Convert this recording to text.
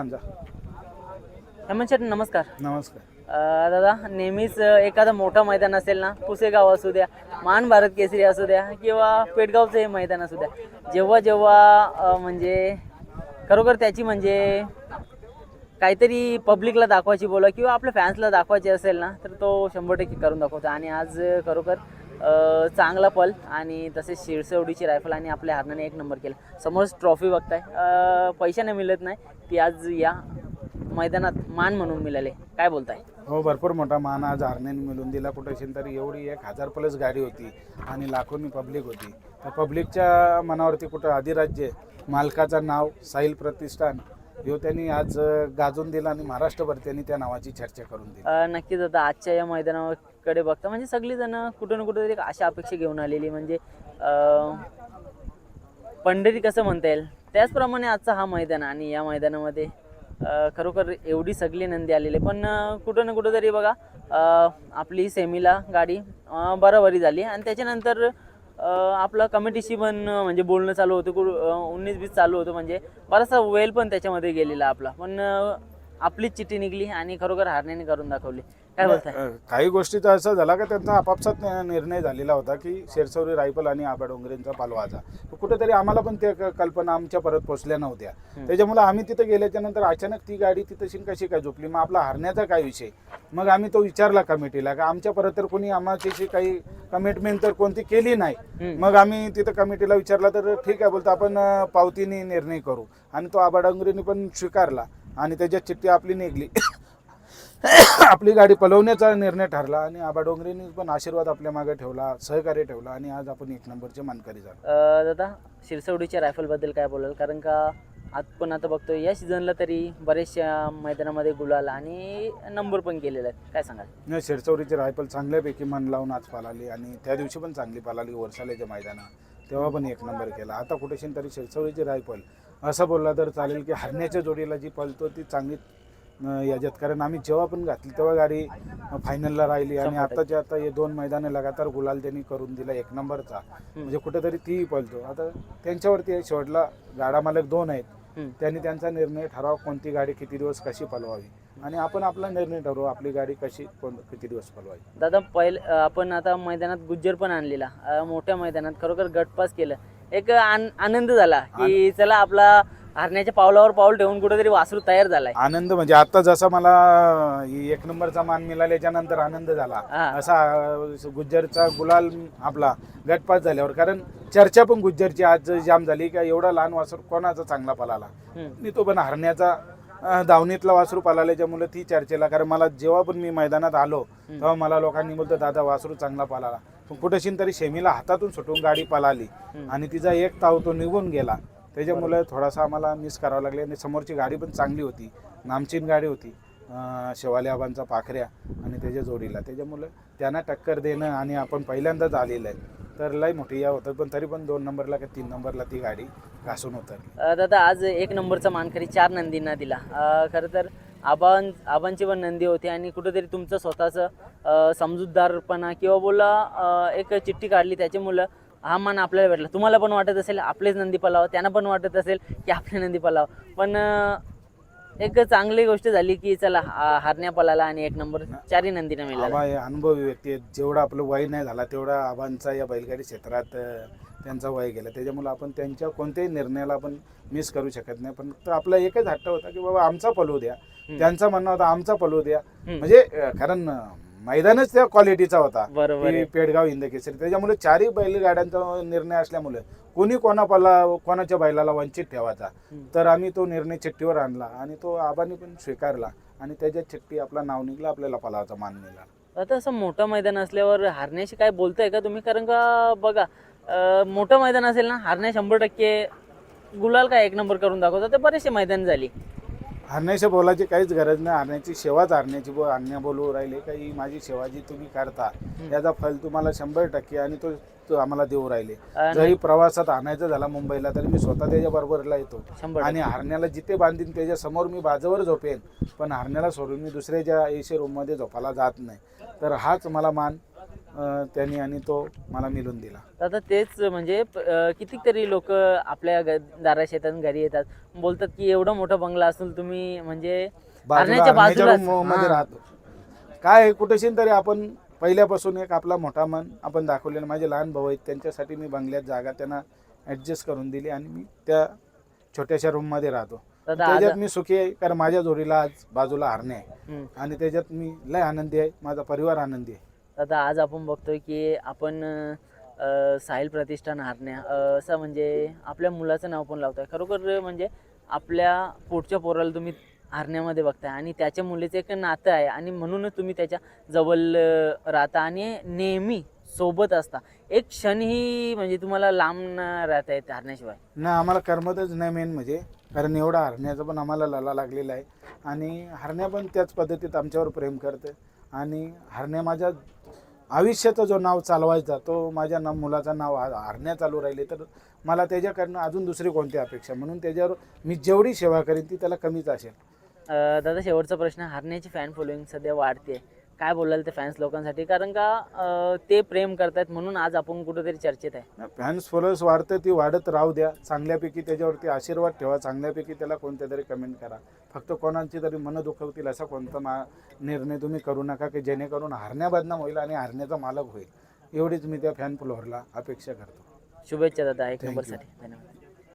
हेमंत शेट नमस्कार. नमस्कार. अं, दादा नेहमीच एखादं मोठं मैदान असेल ना पुसेगाव असू द्या मान भारत केसरी असू द्या किंवा पेटगावचं हे मैदान असू द्या जेव्हा जेव्हा अं, म्हणजे खरोखर त्याची म्हणजे काहीतरी पब्लिकला दाखवायची बोला किंवा आपल्या फॅन्सला दाखवायची असेल ना तर तो शंभर टक्के करून दाखवतो. आणि आज खरोखर चांगला पल आणि तसेच शिरसवडीची रायफल आणि आपल्या हारणाने एक नंबर केला. समोरच ट्रॉफी बघताय. पैशाने मिळत नाही. ती आज या मैदानात मान म्हणून मिळाले. काय बोलताय? हो भरपूर मोठा मान आज आर्नेने मिळून दिला. कुठे असेल तरी एवढी एक हजार प्लस गाडी होती आणि लाखोनी पब्लिक होती. त्या पब्लिकच्या मनावरती कुठं अधिराज्य मालकाचं नाव साहिल प्रतिष्ठान ह्यो त्यांनी आज गाजून दिला आणि महाराष्ट्रभर त्यांनी त्या नावाची चर्चा करून दिली. नक्कीच आता आजच्या या कडे बघता. म्हणजे सगळीजणं कुठं ना कुठं तरी एक अशा अपेक्षा घेऊन आलेली म्हणजे पंढरी कसं म्हणता येईल? त्याचप्रमाणे आजचा हा मैदान आणि या मैदानामध्ये खरोखर एवढी सगळी नंदी आलेली आहे. पण कुठं ना कुठं तरी बघा आपली सेमीला गाडी अ, बरोबरी झाली. आणि त्याच्यानंतर आपलं कमिटीशी पण म्हणजे बोलणं चालू होतं. कुठ उन्नीस बीस चालू होतं. म्हणजे बराचसा वेल पण त्याच्यामध्ये गेलेला आपला. पण आपलीच चिठ्ठी निघली आणि खरोखर हारण्याने करून दाखवली. काय बोलताय? अं, काही गोष्टीचा असं झाला का त्यांचा आपापसात निर्णय झालेला होता की शेरसवरी रायफल आणि आबा डोंगरेंचा पालवाजा तर कुठेतरी आम्हाला पण त्या कल्पना आमच्या परत पोचल्या नव्हत्या. त्याच्यामुळे आम्ही तिथं गेल्याच्यानंतर अचानक ती गाडी तिथं कशी काय झोपली? मग आपला हरण्याचा काय विषय? मग आम्ही तो विचारला कमिटीला का आमच्या परत तर कोणी आम्हाची काही कमिटमेंट तर कोणती केली नाही. मग आम्ही तिथं कमिटीला विचारला तर ठीक आहे बोलतो आपण पावतीने निर्णय करू. आणि तो आबा डोंगरेने पण स्वीकारला आणि त्याच्यात चिठ्ठी आपली निघली. आपली गाडी पलवण्याचा निर्णय ठरला आणि आबा डोंगरेंनी पण आशीर्वाद आपल्या मागे ठेवला सहकार्य ठेवला आणि आज आपण एक नंबरचे मानकरी झालो. अ, दादा शिरसवडीच्या रायफलबद्दल काय बोलाल? कारण का आपण आता बघतो या सीझनला तरी बरेचशा मैदानामध्ये गुलाल आणि नंबर पण केलेला आहे काय सांगाल? नाही शिरचौरीची रायफल चांगल्यापैकी मन लावून आज पालाली आणि त्या दिवशी पण चांगली पालाली वर्षाल्याच्या मैदानात. तेव्हा पण एक नंबर केला. आता कुठेशी तरी शिरचौरीची रायफल असं बोलला तर चालेल की हरण्याच्या जोडीला जी पलतो ती चांगली याच्यात कारण आम्ही जेव्हा पण घातली तेव्हा गाडी फायनलला राहिली आणि. आताच्या आता हे दोन मैदाने लगातार गुलाल त्यांनी करून दिला एक नंबरचा. म्हणजे कुठेतरी तीही पलतो आता त्यांच्यावरती आहे, शेवटला गाडा मालक दोन आहेत. त्यांनी त्यांचा निर्णय ठराव कोणती गाडी किती दिवस कशी पलवावी आणि आपण आपला निर्णय ठरवू आपली गाडी कशी कोण किती दिवस पलवावी दादा पहिले आपण आता मैदानात गुज्जर पण आणलेला. मोठ्या मैदानात खरोखर गटपास केलं. एक आन- आनंद झाला की चला आपला हरण्याच्या पावलावर पाऊल ठेवून कुठेतरी वासरू तयार झालाय. आनंद म्हणजे आता जसा मला एक नंबरचा मान मिळाल्याच्या नंतर आनंद झाला. हा. असा गुज्जरचा गुलाल आपला गटपास झाल्यावर कारण चर्चा पण गुज्जरची आज जाम झाली का एवढा लहान वासर कोणाचा चांगला पळाला हम्म. मी तो पण हरण्याचा अं, दावणीतला वासरू पळाल्याच्यामुळे ती चर्चेला कारण मला जेव्हा पण मी मैदानात आलो तेव्हा मला लोकांनी बोलतो दादा वासरू चांगला पळाला पण कुठेशी तरी शेमीला हातातून सुटून गाडी पळाली. आणि तिचा एक ताव तो निघून गेला. त्याच्यामुळे थोडासा आम्हाला मिस करावं लागले. आणि समोरची गाडी पण चांगली होती. नामचीन गाडी होती. अं, आबांचा पाखऱ्या आणि त्याच्या जोडीला. त्याच्यामुळं त्यांना टक्कर देणं आणि आपण पहिल्यांदाच आलेलं आहे. तर लय मोठी या होतं. पण तरी पण दोन नंबरला का तीन नंबरला ती गाडी घासून उतरली. दादा आज एक नंबरचा मानकरी चार नंदींना दिला. खरं तर आबां आबांची पण नंदी होती आणि कुठंतरी तुमचं स्वतःचं समजूतदारपणा किंवा बोला एक चिठ्ठी काढली त्याच्यामुळं हा मान आपल्याला भेटला. तुम्हाला पण वाटत असेल आपलेच नंदी पलाव त्यांना पण वाटत असेल की आपले नंदी पलाव. पण एक चांगली गोष्ट झाली की चला हारण्या पलाला आणि एक नंबर चारही नंदीनं मिळाला. अनुभवी व्यक्ती जेवढा आपलं वय नाही झाला तेवढा आबांचा या बैलगाडी क्षेत्रात त्यांचा वय गेला. त्याच्यामुळे आपण त्यांच्या कोणत्याही निर्णयाला आपण मिस करू शकत नाही. पण आपला एकच हट्ट होता की बाबा आमचा पलू द्या. त्यांचा म्हणणं होता आमचा पलू द्या. म्हणजे कारण मैदानच त्या क्वालिटीचा होता. बरोबर आहे. की पेडगाव हिंद केसरी. त्याच्यामुळे चारही बैलगाड्यांचा निर्णय असल्यामुळे कोणी कोणापाला कोणाच्या बैलाला वंचित ठेवायचा. तर आम्ही तो निर्णय चिठ्ठीवर आणला आणि तो आबांनी पण स्वीकारला आणि त्याच्या चिठ्ठी आपला नाव निघलं आपल्याला पलाचा मान मिळाला. आता असं मोठं मैदान असल्यावर हारण्याशी काय बोलताय का तुम्ही? कारण का बघा अं, मोठं मैदान असेल ना हारण्या शंभर टक्के गुलाल काय एक नंबर करून दाखवतात. ते बरेचसे मैदान झाली. हरण्याशी बोलायची काहीच गरज नाही. हरण्याची सेवाच हरण्याची बो हरण्या बोलू राहिले. काही माझी सेवा जी तुम्ही करता. याचा फल तुम्हाला शंभर टक्के आणि तो तो आम्हाला देऊ राहिले. जरी प्रवासात आणायचं झाला मुंबईला तरी मी स्वतः त्याच्या बरोबरला येतो. आणि हरण्याला जिथे बांधीन त्याच्यासमोर मी बाजूवर झोपेन. पण हरण्याला सोडून मी दुसऱ्याच्या एसी रूममध्ये झोपायला जात नाही. तर हाच मला मान. त्यांनी आणि तो मला मिळून दिला. तर आता तेच म्हणजे कितीतरी लोक आपल्या दारा शेतात घरी येतात. बोलतात की एवढा मोठा बंगला असून तुम्ही म्हणजे मध्ये. राहतो. काय आहे, कुठेशीन तरी आपण पहिल्यापासून एक आपला मोठा मन आपण दाखवलेलं. माझे लहान भाऊ आहेत त्यांच्यासाठी मी बंगल्यात जागा त्यांना ॲडजस्ट करून दिली आणि मी त्या छोट्याशा रूममध्ये राहतो. तर आता त्याच्यात मी सुखी आहे कारण माझ्या जोडीला आज बाजूला हरणे आहे. आणि त्याच्यात मी लय आनंदी आहे माझा परिवार आनंदी आहे. आता आज आपण बघतोय की आपण साहिल प्रतिष्ठान हारण्या असं म्हणजे आपल्या मुलाचं नाव पण लावतोय. खरोखर म्हणजे आपल्या पोटच्या पोराला तुम्ही हारण्यामध्ये बघताय आणि त्याच्या मुलीचं एक नातं आहे आणि म्हणूनच तुम्ही त्याच्याजवळ राहता आणि नेहमी सोबत असता. एक क्षणही म्हणजे तुम्हाला लांब न राहता येत हारण्याशिवाय. ना आम्हाला करमतच नाही मेन म्हणजे. कारण एवढा हरण्याचा पण आम्हाला लला लागलेला आहे. आणि हरण्या पण त्याच पद्धतीत आमच्यावर प्रेम करते. आणि हरण्या माझ्या आयुष्याचं जो नाव चालवायचा तो माझ्या ना मुलाचं नाव हरण्या चालू राहिले तर मला त्याच्याकडनं अजून दुसरी कोणती अपेक्षा? म्हणून त्याच्यावर मी जेवढी सेवा करेन ती त्याला कमीच असेल. दादा शेवटचा प्रश्न हरण्याची फॅन फॉलोईंग सध्या वाढते काय बोलाल ते फॅन्स लोकांसाठी? कारण का ते प्रेम करतायत म्हणून आज आपण कुठेतरी चर्चेत आहे. फॅन्स फॉलोअर्स वाढतं ती वाढत राहू द्या. चांगल्यापैकी त्याच्यावरती आशीर्वाद ठेवा. चांगल्यापैकी त्याला कोणत्या तरी कमेंट करा. फक्त कोणाची तरी मनं दुखवतील असा कोणता मा निर्णय तुम्ही करू नका की जेणेकरून हरण्या बदनाम होईल आणि हरण्याचा मालक होईल. एवढीच मी त्या फॅन फॉलोअरला अपेक्षा करतो. शुभेच्छा दादा एक. नंबरसाठी. धन्यवाद.